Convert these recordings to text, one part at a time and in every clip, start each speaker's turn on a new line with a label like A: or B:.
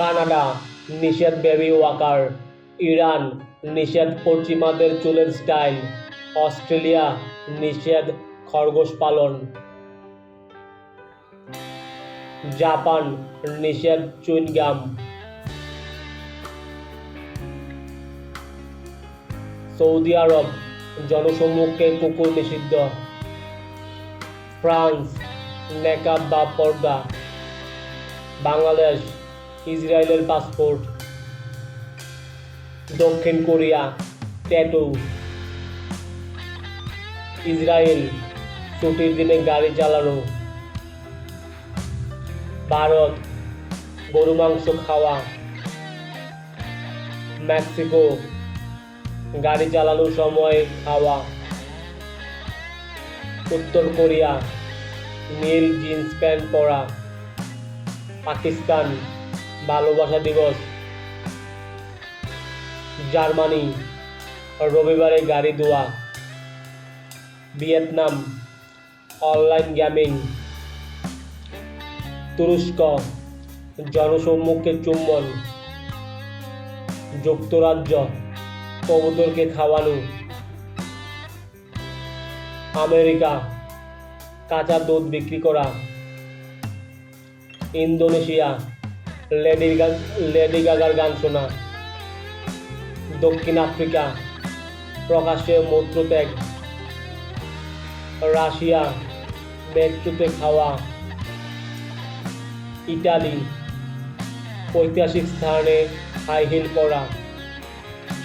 A: Canada, নিষেধ baby Waker, Iran, নিষেধ পশ্চিমাদের চুলের স্টাইল, অস্ট্রেলিয়া, নিষেধ খরগোশ পালন। জাপান, নিষেধ চুইনগাম সৌদি আরব, জনসম্মুখে কুকুর নিষিদ্ধ। ফ্রান্স, নেকাব বা পর্দা। বাংলাদেশ ইসরায়েলের পাসপোর্ট। দক্ষিণ কোরিয়া, ট্যাটু। ইসরায়েল, ছুটির দিনে গাড়ি চালানো। ভারত, গরু, মাংস খাওয়া। মেক্সিকো, গাড়ি চালানোর সময় খাওয়া। উত্তর কোরিয়া, নীল জিন্স প্যান্ট পরা। পাকিস্তান। ভালোবাসা দিবস। জার্মানি, রবিবারে গাড়ি ধোয়া। Vietnam, online gaming. তুরস্ক, জনসম্মুখে চুম্বন। যুক্তরাজ্য, কবুতরকে খাওয়ানো। আমেরিকা, কাঁচা দুধ বিক্রি করা। ইন্দোনেশিয়া লেডি লেডি গাগার গান শোনা। দক্ষিণ আফ্রিকা, প্রকাশ্যে মূত্রত্যাগ রাশিয়া মেট্রোতে খাওয়া। ইটালি, ঐতিহাসিক স্থানে হাই হিল পরা।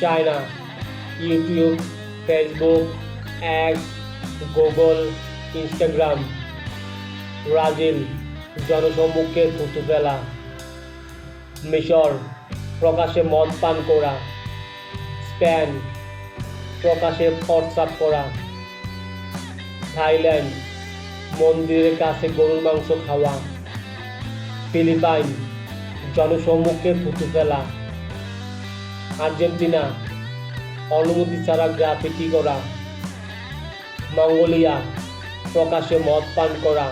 A: China, YouTube, Facebook X Google, Instagram. Brazil, জনসম্মুখে থুতু ফেলা। মিশর, প্রকাশে মদ পান করা, স্পেন, প্রকাশে হোয়াটসঅ্যাপ করা থাইল্যান্ড, মন্দিরের কাছে গরুর মাংস খাওয়া, ফিলিপাইন, জনসম্মুখে থুতু ফেলা, আর্জেন্টিনা, অনুমতি ছাড়া গ্রাফিটি করা, মঙ্গোলিয়া, প্রকাশে মদ পান করা